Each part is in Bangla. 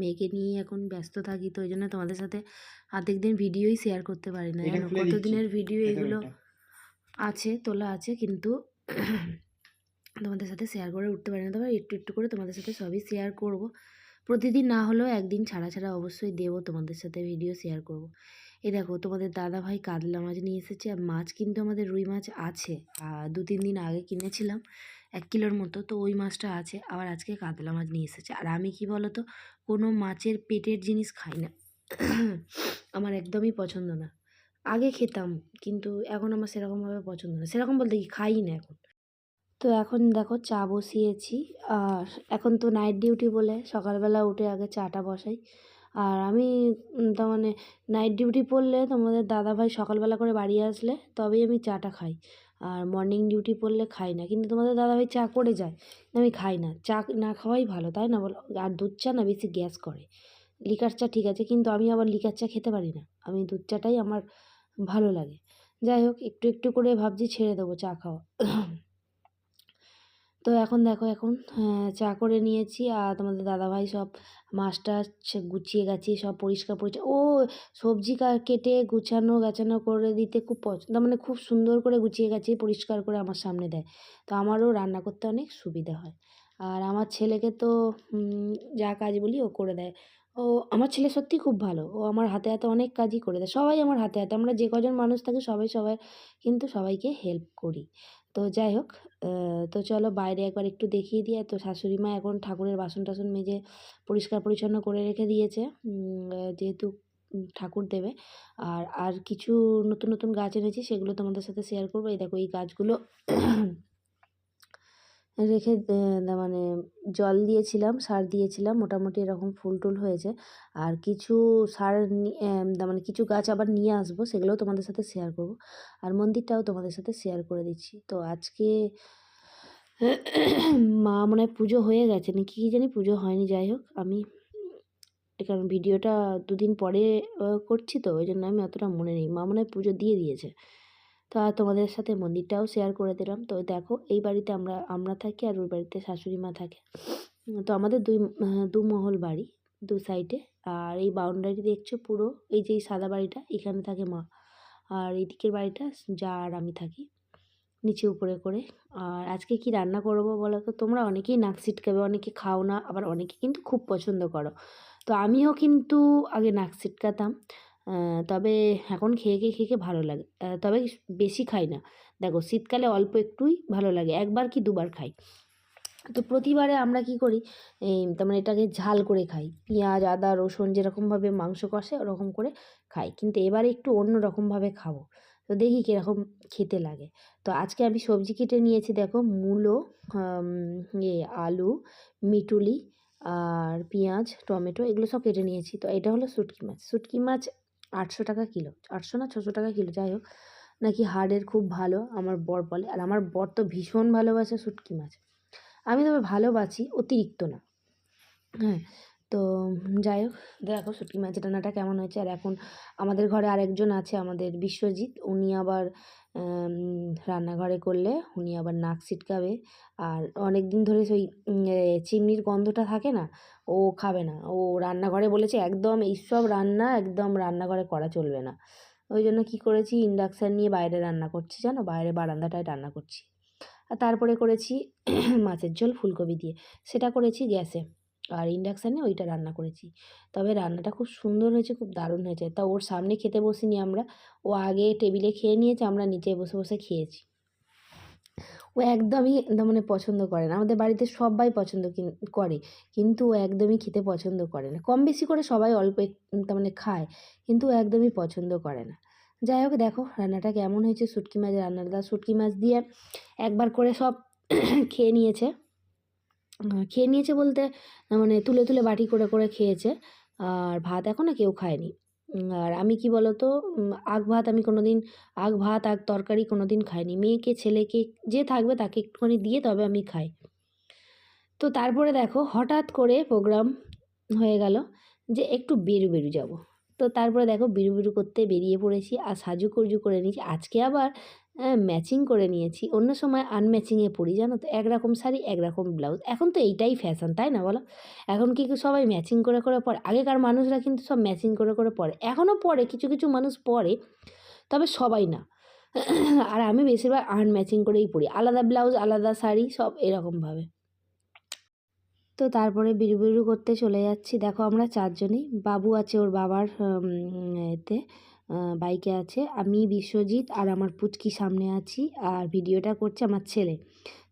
মেয়েকে নিয়ে এখন ব্যস্ত থাকি তো ওই জন্য তোমাদের সাথে অর্ধেক দিন ভিডিওই শেয়ার করতে পারি না কত দিনের ভিডিও এগুলো আছে তোলা আছে কিন্তু তোমাদের সাথে শেয়ার করে উঠতে পারি না। তবে একটু একটু করে তোমাদের সাথে সবই শেয়ার করব। প্রতিদিন না হলেও একদিন ছাড়া ছাড়া অবশ্যই দেবো তোমাদের সাথে ভিডিও শেয়ার করব। এই দেখো তোমাদের দাদা ভাই কাতলা মাছ নিয়ে এসেছে আর মাছ কিন্তু আমাদের রুই মাছ আছে। আর দু তিন দিন আগে কিনেছিলাম এক কিলোর মতো। তো ওই মাছটা আছে, আবার আজকে কাতলা মাছ নিয়ে এসেছে। আর আমি কি বলো তো কোনো মাছের পেটের জিনিস খাই না। আমার একদমই পছন্দ না। আগে খেতাম, কিন্তু এখন আমার সেরকমভাবে পছন্দ না। সেরকম বলতে কি, খাই না এখন। তো এখন দেখো, চা বসিয়েছি। আর এখন তো নাইট ডিউটি বলে, সকালবেলা উঠে আগে চাটা বসাই। আর আমি তার মানে নাইট ডিউটি পড়লে তোমাদের দাদাভাই সকালবেলা করে বাড়ি আসলে, তবেই আমি চাটা খাই। আর মর্নিং ডিউটি পড়লে খাই না। কিন্তু তোমাদের দাদাভাই চা করে যায় আমি খাই না। চা না খাওয়াই ভালো, তাই না বলো? আর দুধ চা না বেশি গ্যাস করে। লিকার চা ঠিক আছে, কিন্তু আমি আবার লিকার চা খেতে পারি না। আমি দুধ চাটাই আমার ভালো লাগে। যাই হোক, একটু একটু করে ভাবছি ছেড়ে দেবো চা খাওয়া। তো এখন দেখো এখন চা করে নিয়েছি আর তোমাদের দাদাভাই সব মাছটা গুছিয়ে গাছিয়ে সব পরিষ্কার পরিষ্কার ও সবজি কেটে গুছানো গাছানো করে দিতে খুব পছন্দ মানে খুব সুন্দর করে গুছিয়ে গাছিয়ে পরিষ্কার করে আমার সামনে দেয়। তো আমারও রান্না করতে অনেক সুবিধা হয়। আর আমার ছেলেকে তো যা কাজ বলি ও করে দেয়। ও, আমার ছেলে সত্যি খুব ভালো। ও আমার হাতে হাতে অনেক কাজই করে দেয়। সবাই আমার হাতে হাতে। আমরা যে কজন মানুষ থাকি সবাই সবাই, কিন্তু সবাইকে হেল্প করি। তো যাই হোক তো চলো বাইরে একবার একটু দেখিয়ে দিয়ে, তো শাশুড়ি মা এখন ঠাকুরের বাসন টাসন মেজে পরিষ্কার পরিচ্ছন্ন করে রেখে দিয়েছে। যেহেতু ঠাকুর দেবে। আর আর কিছু নতুন নতুন গাছ এনেছি, সেগুলো তোমাদের সাথে শেয়ার করব। এই দেখো, এই গাছগুলো রেখে মানে জল দিয়েছিলাম, সার দিয়েছিলাম, মোটামুটি এরকম ফুল টুল হয়েছে। আর কিছু সার মানে কিছু গাছ আবার নিয়ে আসব, সেগুলোও তোমাদের সাথে শেয়ার করব। আর মন্দিরটাও তোমাদের সাথে শেয়ার করে দিচ্ছি। তো আজকে, মা মনে হয় পুজো হয়ে গেছে, নাকি কী জানি পুজো হয়নি, যাই হোক, আমি কারণ ভিডিওটা দুদিন পরে করছি তো, ওই জন্য আমি অতটা মনে নেই। মা মনে হয় পুজো দিয়ে দিয়েছে। তো তোমাদের সাথে মন্দিরটাও শেয়ার করে দিলাম। তো দেখো এই বাড়িতে আমরা আমরা থাকি আর ওই বাড়িতে শাশুড়ি মা থাকে। তো আমাদের দুই দু মহল বাড়ি দু সাইডে আর এই বাউন্ডারি দেখছ পুরো এই যে সাদা বাড়িটা এখানে থাকে মা। আর এই দিকের বাড়িটা যা আর আমি থাকি নিচে উপরে করে। আর আজকে কি রান্না করব বলো তো? তোমরা অনেকেই নাক সিটকাবে অনেকে খাও না আবার অনেকে কিন্তু খুব পছন্দ করো। তো আমিও কিন্তু আগে নাক সিটকাতাম আহ, তবে এখন খেয়ে খেয়ে খেয়ে খেয়ে ভালো লাগে। তবে বেশি খাই না। দেখো, শীতকালে অল্প একটুই ভালো লাগে, একবার কি দুবার খাই। তো প্রতিবারে আমরা কি করি, এই মানে এটাকে ঝাল করে খাই। পেঁয়াজ, আদা, রসুন যেরকমভাবে মাংস কষে, ওরকম করে খাই। কিন্তু এবারে একটু অন্য রকমভাবে খাব। তো দেখি কীরকম খেতে লাগে। তো আজকে আমি সবজি কেটে নিয়েছি, দেখো, মূলো ইয়ে আলু, মিটুলি, আর পেঁয়াজ, টমেটো, এগুলো সব কেটে নিয়েছি। তো এটা হলো শুটকি মাছ। শুটকি মাছ আটশো টাকা কিলো, আটশো না ছশো টাকা কিলো, যাই হোক। নাকি হাড়ের খুব ভালো, আমার বর বলে। আর আমার বর তো ভীষণ ভালোবাসে শুটকি মাছ। আমি তবে ভালোবাসি, অতিরিক্ত না। হ্যাঁ তো যাই হোক, দেখো শুটকি মাছের রান্নাটা কেমন হয়েছে? আর এখন আমাদের ঘরে আরেকজন আছে আমাদের বিশ্বজিৎ। উনি আবার রান্নাঘরে করলে উনি আবার নাক ছিটকাবে। আর অনেক দিন ধরে সেই চিমনির গন্ধটা থাকে না, ও খাবে না। ও রান্নাঘরে বলেছে, একদম এইসব রান্না একদম রান্নাঘরে করা চলবে না। ওই জন্য কী করেছি, ইন্ডাকশান নিয়ে বাইরে রান্না করছি, জানো? বাইরে বারান্দাটায় রান্না করছি। আর তারপরে করেছি, মাছের ঝোল ফুলকপি দিয়ে। সেটা করেছি গ্যাসে। আর ইন্ডাকশানে ওইটা রান্না করেছি। তবে রান্নাটা খুব সুন্দর হয়েছে, খুব দারুণ হয়েছে। তা ওর সামনে খেতে বসিনি আমরা। ও আগে টেবিলে খেয়ে নিয়েছে, আমরা নিচে বসে বসে খেয়েছি। ও একদমই একদম মানে পছন্দ করে না। আমাদের বাড়িতে সবাই পছন্দ করে। কিন্তু ও একদমই খেতে পছন্দ করে না। কম বেশি করে সবাই অল্প তার মানে খায়। কিন্তু ও একদমই পছন্দ করে না। যাই হোক, দেখো রান্নাটা কেমন হয়েছে। শুটকি মাছ রান্নাটা। শুটকি মাছ দিয়ে একবার করে সব খেয়ে নিয়েছে। খেয়ে নিয়েছে বলতে মানে তুলে তুলে বাটি করে করে খেয়েছে। আর ভাত এখনও কেউ খায়নি। আর আমি কি বলতো আগ ভাত আমি কোনো দিন আগ ভাত, আগ তরকারি কোনো দিন খাইনি। মেয়েকে, ছেলেকে যে থাকবে তাকে একটুখানি দিয়ে তবে আমি খাই। তো তারপরে দেখো, হঠাৎ করে প্রোগ্রাম হয়ে গেল যে একটু বেরু বেরু যাব। তো তারপরে দেখো, বিরু বিরু করতে বেরিয়ে পড়েছি আর সাজু কুজু করে নিয়েছি। আজকে আবার ম্যাচিং করে নিয়েছি। অন্য সময় আনম্যাচিংয়ে পরি জানো তো? একরকম শাড়ি, একরকম ব্লাউজ এখন তো এইটাই ফ্যাশন তাই না বলো? এখন কি সবাই ম্যাচিং করে করে পরে? আগেকার মানুষরা কিন্তু সব ম্যাচিং করে করে পরে। এখনও পরে, কিছু কিছু মানুষ পরে, তবে সবাই না। আর আমি বেশিরভাগ আনম্যাচিং করেই পরি। আলাদা ব্লাউজ আলাদা শাড়ি, সব এরকমভাবে তো তারপরে বিড়ু করতে চলে যাচ্ছি। দেখো আমরা চারজনই। বাবু আছে ওর বাবার এতে। বাইকে আছে। আমি বিশ্বজিৎ আর আমার পুচকি সামনে আছি আর ভিডিওটা করছে আমার ছেলে।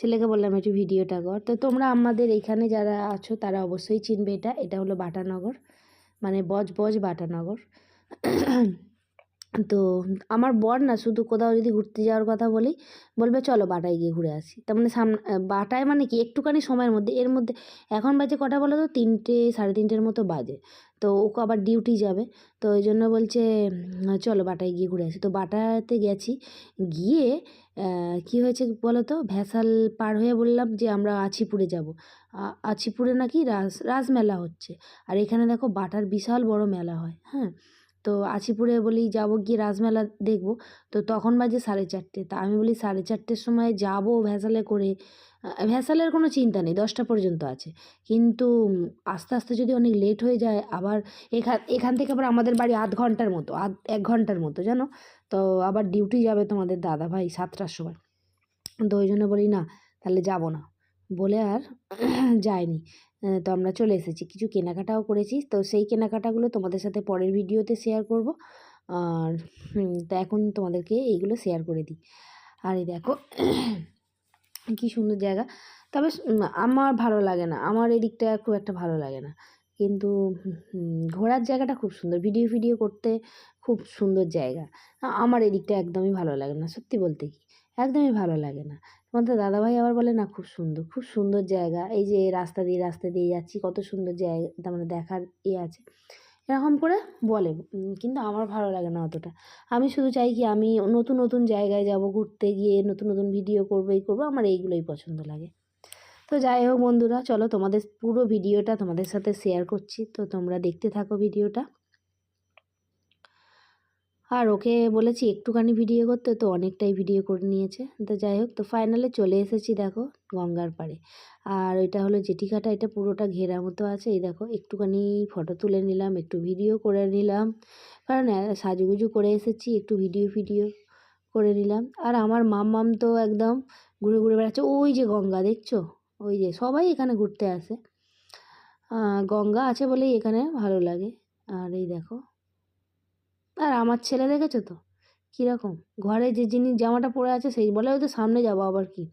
ছেলেকে বললাম, একটু ভিডিওটা কর। তো তোমরা আমাদের এখানে যারা আছো, তারা অবশ্যই চিনবে এটা। এটা হলো বাটানগর মানে বজ বজ বাটানগর। তো আমার বর না শুধু কোথাও যদি ঘুরতে যাওয়ার কথা বলি, বলবে, চলো বাটায় গিয়ে ঘুরে আসি। তার মানে সামনে বাটায় মানে কি? একটুখানি সময়ের মধ্যে, এর মধ্যে, এখন বাজে কটা বলো তো? তিনটে, সাড়ে তিনটের মতো বাজে। তো ওকে আবার ডিউটি যাবে। তো ওই জন্য বলছে চলো বাটায় গিয়ে ঘুরে আসি। তো বাটাতে গেছি। গিয়ে কি হয়েছে বলো তো? ভ্যাসাল পার হয়ে বললাম যে, আমরা আছিপুরে যাব। আছিপুরে নাকি রাস, রাসমেলা হচ্ছে। আর এখানে দেখো, বাটার বিশাল বড় মেলা হয় হ্যাঁ? তো আছিপুরে বলি যাব গিয়ে রাসমেলা দেখব। তো তখন বাজে সাড়ে চারটে। তা আমি বলি সাড়ে চারটের সময় যাব ভ্যাসালে করে। ভ্যাসালের কোনো চিন্তা নেই, দশটা পর্যন্ত আছে। কিন্তু আস্তে আস্তে যদি অনেক লেট হয়ে যায়, আবার এখান এখান থেকে আবার আমাদের বাড়ি আধ ঘণ্টার মতো, আধ, এক ঘণ্টার মতো, জানো? তো আবার ডিউটি যাবে তোমাদের দাদা ভাই সাতটার সময়। তো ওই জন্য বলি না, তাহলে যাব না। বলে আর যায়নি। তো আমরা চলে এসেছি। কিছু কেনাকাটাও করেছি। তো সেই কেনাকাটাগুলো তোমাদের সাথে পরের ভিডিওতে শেয়ার করব। আর তো এখন তোমাদেরকে এইগুলো শেয়ার করে দিই। আর এই দেখো, কী সুন্দর জায়গা। তবে আমার ভালো লাগে না। আমার এদিকটা খুব একটা ভালো লাগে না। কিন্তু ঘোরার জায়গাটা খুব সুন্দর। ভিডিও ভিডিও করতে খুব সুন্দর জায়গা। আমার এদিকটা একদমই ভালো লাগে না। সত্যি বলতে কি? একদমই ভালো লাগে না। তোমাদের দাদাভাই আবার বলে, না, খুব সুন্দর খুব সুন্দর জায়গা। এই যে রাস্তা দিয়ে রাস্তা দিয়ে যাচ্ছি, কত সুন্দর জায়গা, তার মানে দেখার ইয়ে আছে। এরকম করে বলে কিন্তু আমার ভালো লাগে না অতটা। আমি শুধু চাই কি, আমি নতুন নতুন জায়গায় যাব, ঘুরতে গিয়ে নতুন নতুন ভিডিও করব, এই করব, আমার এইগুলোই পছন্দ লাগে। তো যাই হোক বন্ধুরা, চলো তোমাদের পুরো ভিডিওটা তোমাদের সাথে শেয়ার করছি। তো তোমরা দেখতে থাকো ভিডিওটা। আর ওকে বলেছি একটুখানি ভিডিও করতে, তো অনেকটাই ভিডিও করে নিয়েছে। তো যাই হোক, তো ফাইনালে চলে এসেছি দেখো গঙ্গার পাড়ে। আর ওইটা হলো জেঠিঘাটা, এটা পুরোটা ঘেরা মতো আছে। এই দেখো, একটুখানি ফটো তুলে নিলাম, একটু ভিডিও করে নিলাম। কারণ সাজুগুজু করে এসেছি, একটু ভিডিও ভিডিও করে নিলাম। আর আমার মাম মাম্মাম তো একদম ঘুরে ঘুরে বেড়াচ্ছে। ওই যে গঙ্গা, দেখছ? ওই যে, সবাই এখানে ঘুরতে আসে। গঙ্গা আছে বলেই এখানে ভালো লাগে। আর এই দেখো আর আমার ছেলে দেখেছ তো? কীরকম? ঘরে যে জিনিস জামাটা পরে আছে, সেই বলে হয়তো সামনে যাব আবার কি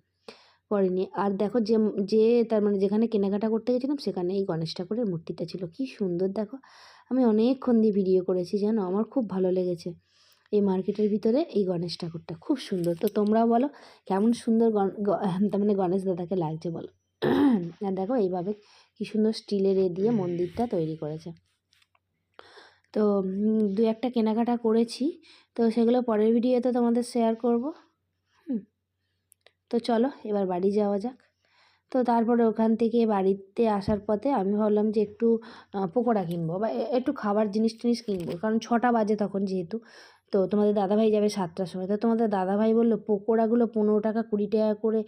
পরেনি। আর দেখো যে যে তার মানে যেখানে কেনাকাটা করতে গেছিলাম, সেখানে এই গণেশ ঠাকুরের মূর্তিটা ছিল। কি সুন্দর দেখো। আমি অনেকক্ষণ দিয়ে ভিডিও করেছি, জানো? আমার খুব ভালো লেগেছে এই মার্কেটের ভিতরে এই গণেশ ঠাকুরটা। খুব সুন্দর। তো তোমরাও বলো, কেমন সুন্দর তার মানে গণেশ দাদাকে লাগছে বলো। আর দেখো এইভাবে কি সুন্দর স্টিলের এ দিয়ে মন্দিরটা তৈরি করেছে। তো দু একটা কেনাকাটা করেছি। তো সেগুলো পরের ভিডিওতে তোমাদের শেয়ার করব। তো চলো, এবার বাড়ি যাওয়া যাক। তো তারপরে ওখান থেকে বাড়িতে আসার পথে আমি ভাবলাম যে একটু পকোড়া কিনবো বা একটু খাবার জিনিস টিনিস কিনবো। কারণ ছটা বাজে তখন যেহেতু। তো তোমাদের দাদাভাই যাবে সাতটার সময়। তো তোমাদের দাদাভাই বলল, পকোড়াগুলো পনেরো টাকা কুড়ি টাকা করে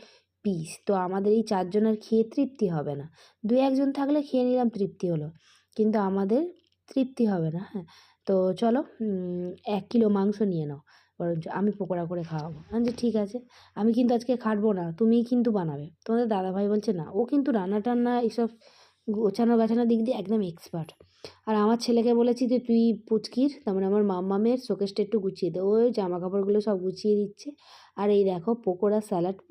পিস তো আমাদের এই চারজনের খেয়ে তৃপ্তি হবে না। দু একজন থাকলে খেয়ে নিলাম, তৃপ্তি হলো। কিন্তু আমাদের তৃপ্তি হবে না হ্যাঁ? তো চলো এক কিলো মাংস নিয়ে নাও। বরঞ্চ আমি পকোড়া করে খাওয়াবো। আমি যে ঠিক আছে। আমি কিন্তু আজকে খাটবো না, তুমিই কিন্তু বানাবে। তোমাদের দাদাভাই বলছে, না। ও কিন্তু রান্না টান্না এইসব গোছানো গাছানোর দিক দিয়ে একদম এক্সপার্ট আর আমার ছেলেকে বলেছি যে, তুই পুচকির তার মানে আমার মাম্মামের শোকেসটা একটু গুছিয়ে দে। ও জামা কাপড়গুলো সব গুছিয়ে দিচ্ছে। আর এই দেখো, পকোড়া স্যালাড